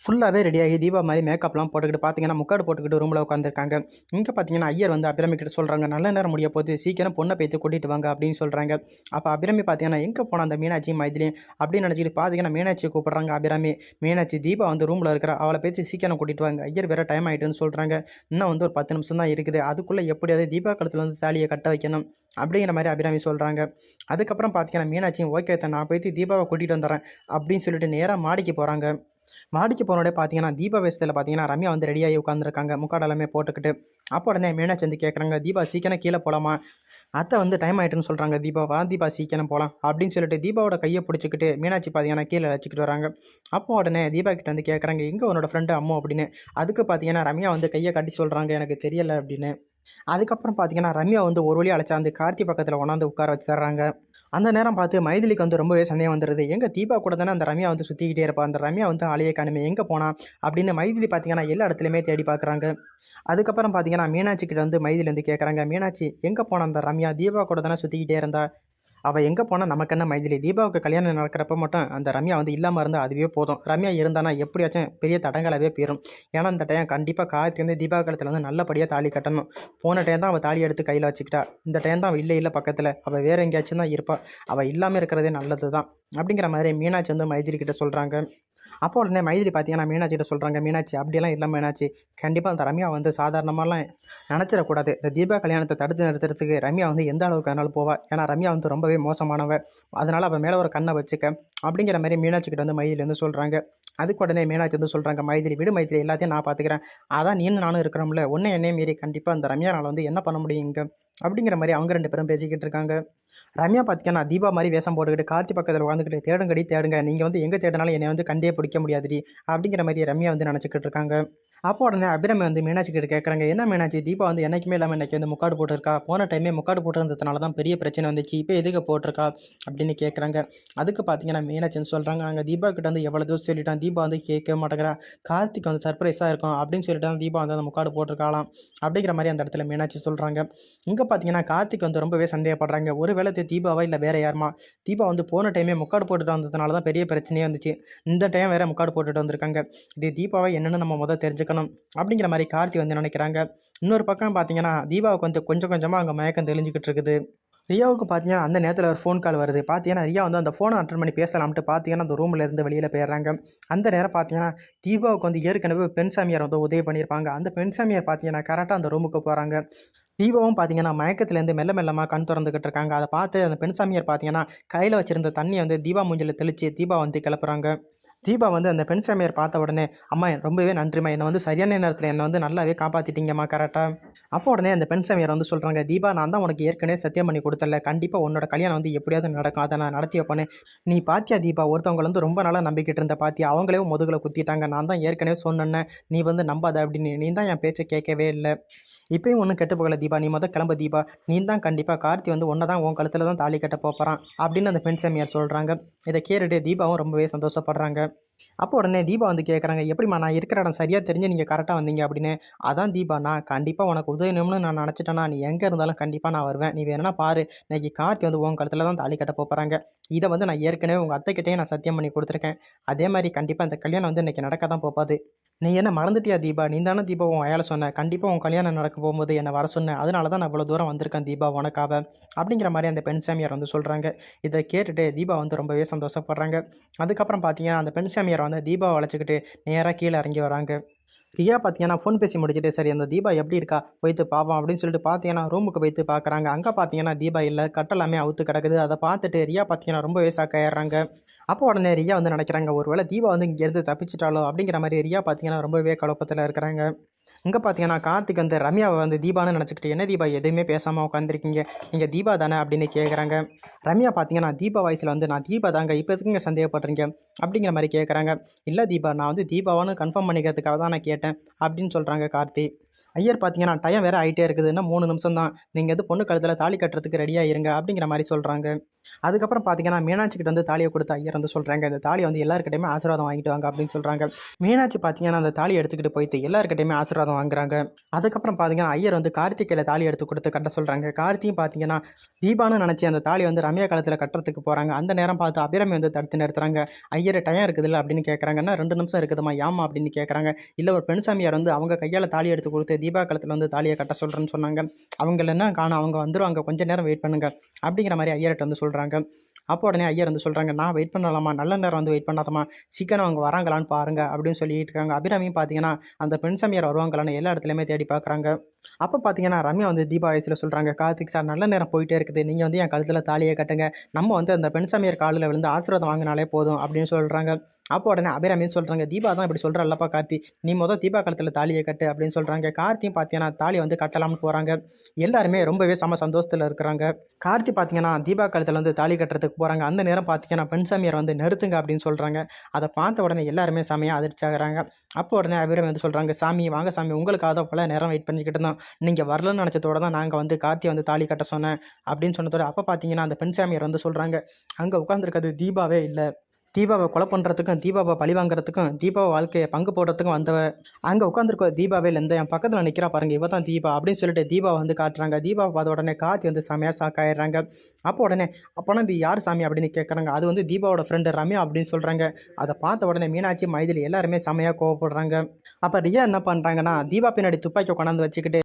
ஃபுல்லாகவே ரெடியாகி தீபா மாதிரி மேக்கப்லாம் போட்டுக்கிட்டு பார்த்தீங்கன்னா முக்காடு போட்டுக்கிட்டு ரூமில் உட்காந்துருக்காங்க இங்கே பார்த்தீங்கன்னா ஐயர் வந்து அபிராமி கிட்ட சொல்கிறாங்க நல்ல நேரம் முடிய போது சீக்கிரம் பொண்ணை பேத்து கூட்டிகிட்டு வாங்க அப்படின்னு சொல்கிறாங்க அப்போ அபிராமி பார்த்தீங்கன்னா எங்கே போன அந்த மீனாட்சி மைதிலையும் அப்படின்னு நினச்சிட்டு பார்த்தீங்கன்னா மீனாட்சியை கூப்பிட்றாங்க அபிராமி. மீனாட்சி தீபா வந்து ரூமில் இருக்கிற அவளை பேச்சு சீக்கிரம் கூட்டிகிட்டு வாங்க. ஐயர் வேறு டைம் ஆகிட்டுன்னு சொல்கிறாங்க இன்னும் வந்து ஒரு பத்து நிமிஷம் தான் இருக்குது. அதுக்குள்ளே எப்படியாவது தீபா கழுத்தில் வந்து தாலியை கட்ட வைக்கணும் அப்படிங்கிற மாதிரி அபிராமி சொல்கிறாங்க அதுக்கப்புறம் பார்த்தீங்கன்னா மீனாட்சியும் ஓகே தான் நான் போய்த்து தீபாவை கூட்டிகிட்டு வந்துடுறேன் அப்படின்னு சொல்லிட்டு நேராக மாடிக்கு போகிறாங்க மாடிக்கு போனோடே பார்த்தீங்கன்னா தீபா வேஷத்தில் பார்த்தீங்கன்னா ரம்யா வந்து ரெடியாகி உட்காந்துருக்காங்க முக்காடெல்லாமே போட்டுக்கிட்டு அப்போ உடனே மீனாட்சி வந்து கேட்குறாங்க தீபா சீக்கிரம் கீழே போகலாமா அத்தை வந்து டைம் ஆயிட்டுன்னு சொல்கிறாங்க தீபா வா தீபா சீக்கிரம் போகலாம் அப்படின்னு சொல்லிட்டு தீபாவோட கையை பிடிச்சிக்கிட்டு மீனாட்சி பார்த்தீங்கன்னா கீழே வச்சுக்கிட்டு வராங்க. அப்போ உடனே தீபா கிட்ட வந்து கேட்குறாங்க எங்கே உன்னோட ஃப்ரெண்டு அம்மா? அப்படின்னு. அதுக்கு பார்த்தீங்கன்னா ரம்யா வந்து கையை கட்டி சொல்கிறாங்க எனக்கு தெரியலை அப்படின்னு. அதுக்கப்புறம் பார்த்தீங்கன்னா ரம்யா வந்து ஒரு வழி அழைச்சாந்து கார்த்தி பக்கத்தில் உணாந்து உட்கார வச்சிடுறாங்க. அந்த நேரம் பார்த்து மைதிலிக்கு வந்து ரொம்பவே சந்தேகம் வந்துடுது எங்கள் தீபா கூட தானே அந்த ரம்யா வந்து சுற்றிக்கிட்டே இருப்பா. அந்த ரம்யா வந்து ஆளையே காணுமே எங்கே போனால் அப்படின்னு மைதிலி பார்த்தீங்கன்னா எல்லா இடத்துலையுமே தேடி பார்க்குறாங்க அதுக்கப்புறம் பார்த்தீங்கன்னா மீனாட்சி கிட்ட வந்து மைதிலி வந்து கேட்குறாங்க மீனாட்சி எங்கே போன அந்த ரம்யா? தீபா கூட தானே சுற்றிக்கிட்டே இருந்தா. அவள் எங்கே போனால் நமக்கு என்ன மைதிலி? தீபாவுக்கு கல்யாணம் நடக்கிறப்ப மட்டும் அந்த ரம்யா வந்து இல்லாமல் இருந்தால் அதுவே போதும். ரம்யா இருந்தானா எப்படியாச்சும் பெரிய தடங்களாகவே போயிடும் ஏன்னா அந்த டைம் கண்டிப்பாக காயத்துலேருந்து தீபா காலத்தில் வந்து நல்லபடியாக தாலி கட்டணும். போன டைம் தான் அவள் தாலி எடுத்து கையில் வச்சுக்கிட்டா. இந்த டைம் தான் அவள் இல்லை இல்லை பக்கத்தில். அவள் வேறு எங்கேயாச்சும் தான் இருப்பாள் அவள் இல்லாமல் இருக்கிறதே நல்லது தான் அப்படிங்கிற மாதிரி மீனாட்சி வந்து மைதிலி கிட்ட சொல்கிறாங்க அப்போ உடனே மைதிலி பார்த்தீங்கன்னா மீனாட்சிகிட்ட சொல்கிறாங்க மீனாட்சி அப்படியெல்லாம் இல்லை மீனாட்சி கண்டிப்பாக அந்த ரம்யா வந்து சாதாரணமாலாம் நினச்சிடக்கூடாது. இந்த தீபா கல்யாணத்தை தடுத்து நிறுத்துறதுக்கு ரம்யா வந்து எந்த அளவுக்கு வேணாலும் போவா. ஏன்னா ரம்யா வந்து ரொம்பவே மோசமானவ. அதனால் அவள் மேலே ஒரு கண்ணை வச்சுக்க. அப்படிங்கிற மாதிரி மீனாட்சி கிட்ட வந்து மைதிலி வந்து சொல்கிறாங்க அதுக்கு உடனே மீனாட்சி வந்து சொல்கிறாங்க மைதிலி விடு மைதிலி எல்லாத்தையும் நான் பார்த்துக்கிறேன் அதான் நீனு நானும் இருக்கிறோம்ல. ஒன்றே என்னையும் மீறி கண்டிப்பாக அந்த ரம்யானால் வந்து என்ன பண்ண முடியும் இங்கே அப்படிங்கிற மாதிரி அவங்க ரெண்டு பேரும் பேசிக்கிட்டு இருக்காங்க. ரம்யா பார்த்தீங்கன்னா தீபா மாதிரி வேஷம் போட்டுக்கிட்டு கார்த்தி பக்கத்தில் உட்காந்துக்கிட்டு தேடுங்கடி தேடுங்க. நீங்கள் வந்து எங்கே தேடினாலும் என்னை வந்து கண்டே பிடிக்க முடியாதுடி அப்படிங்கிற மாதிரி ரம்யா வந்து நினச்சிக்கிட்டு இருக்காங்க. அப்போ உடனே அபிராமி வந்து மீனாட்சி கிட்ட கேட்குறாங்க என்ன மீனாட்சி? தீபா வந்து என்னைக்குமே இல்லாமல் இன்னைக்கு வந்து முக்காடு போட்டிருக்கா? போன டைமே முக்காடு போட்டிருந்ததுனால தான் பெரிய பிரச்சனை வந்துச்சு. இப்போ எதுக்கு போட்டிருக்கா? அப்படின்னு கேட்குறாங்க அதுக்கு பார்த்தீங்கன்னா மீனாட்சின்னு சொல்கிறாங்க நாங்கள் தீபா கிட்ட வந்து எவ்வளோ தூரம் சொல்லிட்டோம் தீபா வந்து கேட்க மாட்டேங்கிறா. கார்த்திக் வந்து சர்ப்ரைஸாக இருக்கும். அப்படின்னு சொல்லிட்டு தான் தீபா வந்து அந்த முக்காடு போட்டிருக்காளாம். அப்படிங்கிற மாதிரி அந்த இடத்துல மீனாட்சி சொல்கிறாங்க இங்கே பார்த்தீங்கன்னா கார்த்திக் வந்து ரொம்பவே சந்தேகப்படுறாங்க. ஒருவேளை இது தீபாவா இல்லை வேறு யாருமா? தீபா வந்து போன டைமே முக்காடு போட்டுட்டு வந்ததுனால தான் பெரிய பிரச்சனையே வந்துச்சு. இந்த டைம் வேறு முக்காடு போட்டுட்டு வந்திருக்காங்க. இது தீபாவை என்னென்னு நம்ம முதல் தெரிஞ்சுக்கணும். அப்படிங்கிற மாதிரி கார்த்தி வந்து நினைக்கிறாங்க. இன்னொரு பக்கம் பார்த்தீங்கன்னா தீபாவுக்கு வந்து கொஞ்சம் கொஞ்சமாக அங்கே மயக்கம் தெளிஞ்சிக்கிட்டு இருக்குது. ரியாவுக்கு பார்த்தீங்கன்னா அந்த நேரத்தில் ஒரு ஃபோன் கால் வருது. பார்த்தீங்கன்னா ரியா வந்து அந்த ஃபோனை அட்டன் பண்ணி பேசலாம்ட்டு பார்த்தீங்கன்னா அந்த ரூமில் இருந்து வெளியில் போயிடுறாங்க. அந்த நேரம் பார்த்தீங்கன்னா தீபாவுக்கு வந்து ஏற்கனவே பெண் சாமியார் வந்து உதவி பண்ணியிருப்பாங்க. அந்த பெண் சாமியார் பார்த்தீங்கன்னா கரெக்டாக அந்த ரூமுக்கு போகிறாங்க தீபாவும் பார்த்தீங்கன்னா மயக்கத்துலேருந்து மெல்ல மெல்லமாக கண் திறந்துக்கிட்டு இருக்காங்க. அதை பார்த்து அந்த பெண் சாமியார் பார்த்தீங்கன்னா கையில் வச்சுருந்த தண்ணியை வந்து தீபா மூஞ்சில் தெளித்து தீபா வந்து கிளப்புறாங்க. தீபா வந்து அந்த பெண் சாமியார் பார்த்த உடனே அம்மா ரொம்பவே நன்றிம்மா. என்னை வந்து சரியான நேரத்தில் என்னை வந்து நல்லாவே காப்பாற்றிட்டீங்கம்மா கரெக்டாக அப்போ உடனே அந்த பெண் சாமியார் வந்து சொல்கிறாங்க தீபா நான் தான் உனக்கு ஏற்கனவே சத்தியம் பண்ணி கொடுத்தல கண்டிப்பாக உன்னோட கல்யாணம் வந்து எப்படியாவது நடக்கும். அதை நான் நடத்தி வைப்பேன்னு நீ பாத்தியா தீபா ஒருத்தவங்க வந்து ரொம்ப நாளாக நம்பிக்கிட்டு இருந்த பாத்தியா? அவங்களே முதுகில் குத்திட்டாங்க. நான் தான் ஏற்கனவே சொன்னேன்னு. நீ வந்து நம்பாத அப்படின்னு. நீ தான் என் பேச்சை கேட்கவே இல்லை. இப்பயும் ஒன்றும் கெட்டு போகல தீபா. நீ மொதல் கிளம்ப தீபா. நீ தான் கண்டிப்பாக கார்த்தி வந்து ஒன்றை தான் உன் கழுத்தில் தான் தாலி கட்ட போகிறான் அப்படின்னு அந்த பெண் சாமியார் சொல்கிறாங்க இதை கேட்டுட்டு தீபாவும் ரொம்பவே சந்தோஷப்படுறாங்க. அப்போ உடனே தீபா வந்து கேட்குறாங்க எப்படிம்மா நான் இருக்கிற இடம் சரியாக தெரிஞ்சு நீங்கள் கரெக்டாக வந்தீங்க அப்படின்னு. அதான் தீபா நான் கண்டிப்பாக உனக்கு உதவணும்னு நான் நினச்சிட்டேன்னா நீ எங்கே இருந்தாலும் கண்டிப்பாக நான் வருவேன். நீ வேணா பாரு. இன்னைக்கு கார்த்தி வந்து உன் கழுத்தில் தான் தாலி கட்ட போகிறாங்க இதை வந்து நான் ஏற்கனவே உங்கள் அத்தைக்கிட்டே நான் சத்தியம் பண்ணி கொடுத்துருக்கேன். அதே மாதிரி கண்டிப்பாக இந்த கல்யாணம் வந்து இன்றைக்கி நடக்க தான் போகாது. நீ என்ன மறந்துட்டியா தீபா? நீ தானே தீபா உன் அயால சொன்ன. கண்டிப்பாக உன் கல்யாணம் நடக்க போகும்போது என்னை வர சொன்னேன் அதனால தான் நான் இவ்வளோ தூரம் வந்திருக்கேன் தீபா உனக்காக. அப்படிங்கிற மாதிரி அந்த பெண் சாமியார் வந்து சொல்கிறாங்க இதை கேட்டுட்டு தீபா வந்து ரொம்பவே சந்தோஷப்படுறாங்க. அதுக்கப்புறம் பார்த்தீங்கன்னா அந்த பெண் சாமியார் வந்து தீபாவை அழைச்சிக்கிட்டு நேராக கீழே இறங்கி வராங்க. ரியா பார்த்தீங்கன்னா ஃபோன் பேசி முடிச்சுட்டு சரி அந்த தீபா எப்படி இருக்கா? போய்த்து பார்ப்போம் அப்படின்னு சொல்லிட்டு பார்த்தீங்கன்னா ரூமுக்கு போய்த்து பார்க்குறாங்க அங்கே பார்த்தீங்கன்னா தீபா இல்லை. கட்டெல்லாமே அவுத்து கிடக்குது. அதை பார்த்துட்டு ரியா பார்த்தீங்கன்னா ரொம்பவே சாக்காயிடுறாங்க அப்போ உடனே ரியா வந்து நினைக்கிறாங்க ஒருவேளை தீபா வந்து இங்கேருந்து தப்பிச்சிட்டாலோ அப்படிங்கிற மாதிரி ரியா பார்த்தீங்கன்னா ரொம்பவே குழப்பத்தில் இருக்கிறாங்க. இங்கே பார்த்தீங்கன்னா கார்த்திக் வந்து ரம்யாவை வந்து தீபான்னு நினச்சிக்கிட்டு என்ன தீபா எதுவுமே பேசாமல் உட்காந்துருக்கீங்க நீங்கள் தீபா தானே? அப்படின்னு கேட்குறாங்க ரம்யா பார்த்தீங்கன்னா தீபா வயசில் வந்து நான் தீபா தாங்க இப்போ எதுக்குங்க சந்தேகப்படுறீங்க? அப்படிங்கிற மாதிரி கேட்குறாங்க இல்லை தீபா நான் வந்து தீபாவான்னு கன்ஃபார்ம் பண்ணிக்கிறதுக்காக தான் நான் கேட்டேன் அப்படின்னு சொல்கிறாங்க கார்த்தி. ஐயர் பார்த்தீங்கன்னா டைம் வேறு ஆகிட்டே இருக்குதுன்னா மூணு நிமிஷம் தான் நீங்கள் எது பொண்ணு கழுத்தில் தாலி கட்டுறதுக்கு ரெடியாக இருங்க அப்படிங்கிற மாதிரி சொல்கிறாங்க அதுக்கப்புறம் பார்த்தீங்கன்னா மீனாட்சிக்கிட்ட வந்து தாலியை கொடுத்து ஐயர் வந்து சொல்கிறாங்க இந்த தாலியை வந்து எல்லாருக்கிட்டையுமே ஆசீர்வாதம் வாங்கிட்டு வாங்க அப்படின்னு சொல்கிறாங்க மீனாட்சி பார்த்தீங்கன்னா அந்த தாலியை எடுத்துக்கிட்டு போயிட்டு எல்லாருக்கிட்டையுமே ஆசீர்வாதம் வாங்குறாங்க. அதுக்கப்புறம் பார்த்தீங்கன்னா ஐயர் வந்து கார்த்திகையில் தாலி எடுத்து கொடுத்து கட்ட சொல்கிறாங்க கார்த்தியும் பார்த்தீங்கன்னா தீபானு நினச்சி அந்த தாலி வந்து ரம்யா காலத்தில் கட்டுறதுக்கு போகிறாங்க அந்த நேரம் பார்த்து அபிராமி வந்து தடுத்து நிறுத்துறாங்க. ஐயர் டைம் இருக்குதுல்ல அப்படின்னு கேட்குறாங்கன்னா ரெண்டு நிமிஷம் இருக்குதுமா ஏமா அப்படின்னு கேட்குறாங்க இல்லை ஒரு பெண் சாமியார் வந்து அவங்க கையால் தாலி எடுத்து கொடுத்து தீபா காலத்தில் வந்து தாலியை கட்ட சொல்கிறேன்னு சொன்னாங்க. அவங்கள என்ன காணும் அவங்க வந்துருவாங்க. கொஞ்ச நேரம் வெயிட் பண்ணுங்க. அப்படிங்கிற மாதிரி ஐயர்கிட்ட வந்து சொல்கிறாங்க அப்போ உடனே ஐயர் வந்து சொல்கிறாங்க நான் வெயிட் பண்ணலாமா? நல்ல நேரம் வந்து வெயிட் பண்ணாதமா சீக்கிரம் அவங்க வராங்களான்னு பாருங்க. அப்படின்னு சொல்லிட்டு இருக்காங்க. அபிராமியும் பார்த்தீங்கன்னா அந்த பெண் சாமியார் வருவாங்களான்னு எல்லா இடத்துலையுமே தேடி பார்க்குறாங்க அப்போ பார்த்தீங்கன்னா ரம்யா வந்து தீபா வயசில் சொல்கிறாங்க கார்த்திக் சார் நல்ல நேரம் போயிட்டே இருக்குது. நீங்கள் வந்து என் கழுத்தில் தாலியை கட்டுங்க. நம்ம வந்து அந்த பெண் சாமியார் காலில் விழுந்து ஆசீர்வாதம் வாங்கினாலே போதும். அப்படின்னு சொல்கிறாங்க அப்போ உடனே அபிராமின்னு சொல்கிறாங்க தீபா தான் இப்படி சொல்கிறல்லப்பா கார்த்தி. நீ மொதல் தீபா காலத்தில் தாலியை கட்டு அப்படின்னு சொல்கிறாங்க கார்த்தியும் பார்த்தீங்கன்னா தாலி வந்து கட்டலாம்னு போகிறாங்க எல்லாருமே ரொம்பவே செம சந்தோஷத்தில் இருக்கிறாங்க. கார்த்தி பார்த்தீங்கன்னா தீபா காலத்தில் வந்து தாலி கட்டுறதுக்கு போகிறாங்க அந்த நேரம் பார்த்தீங்கன்னா பெண்சாமியார் வந்து நிறுத்துங்க அப்படின்னு சொல்கிறாங்க அதை பார்த்த உடனே எல்லாருமே செமையாக அதிர்ச்சியாகிறாங்க. அப்போ உடனே அபிராமி வந்து சொல்கிறாங்க சாமி வாங்க சாமி. உங்களுக்காக தான் பல நேரம் வெயிட் பண்ணிக்கிட்டு இருந்தோம். நீங்கள் வரலன்னு நினச்சதோட தான் நாங்கள் வந்து கார்த்தியை வந்து தாலி கட்ட சொன்னேன் அப்படின்னு சொன்னதோட அப்போ பார்த்தீங்கன்னா அந்த பெண்சாமியார் வந்து சொல்கிறாங்க அங்கே உட்காந்துருக்கிறது தீபாவே இல்லை. தீபாவை கொலை பண்ணுறதுக்கும் தீபாவை பழி வாங்குறதுக்கும் தீபாவை வாழ்க்கையை பங்கு போடுறதுக்கும் வந்தவ அங்கே உட்காந்துருக்க தீபாவில் இருந்து என் பக்கத்தில் நிற்கிறா பாருங்க இவ தான் தீபா அப்படின்னு சொல்லிட்டு தீபாவை வந்து காட்டுறாங்க. தீபாவை பார்த்த உடனே கார்த்தி வந்து செமையாக சாக்காயிடுறாங்க அப்போ உடனே அப்போனா இது யார் சாமி அப்படின்னு கேட்குறாங்க அது வந்து தீபாவோட ஃப்ரெண்டு ரம்யா அப்படின்னு சொல்கிறாங்க அதை பார்த்த உடனே மீனாட்சி மைதிலி எல்லாருமே செமையாக கோவப்படுறாங்க. அப்போ ரியா என்ன பண்ணுறாங்கன்னா தீபா பின்னாடி துப்பாக்கி கொண்டாந்து வச்சுக்கிட்டு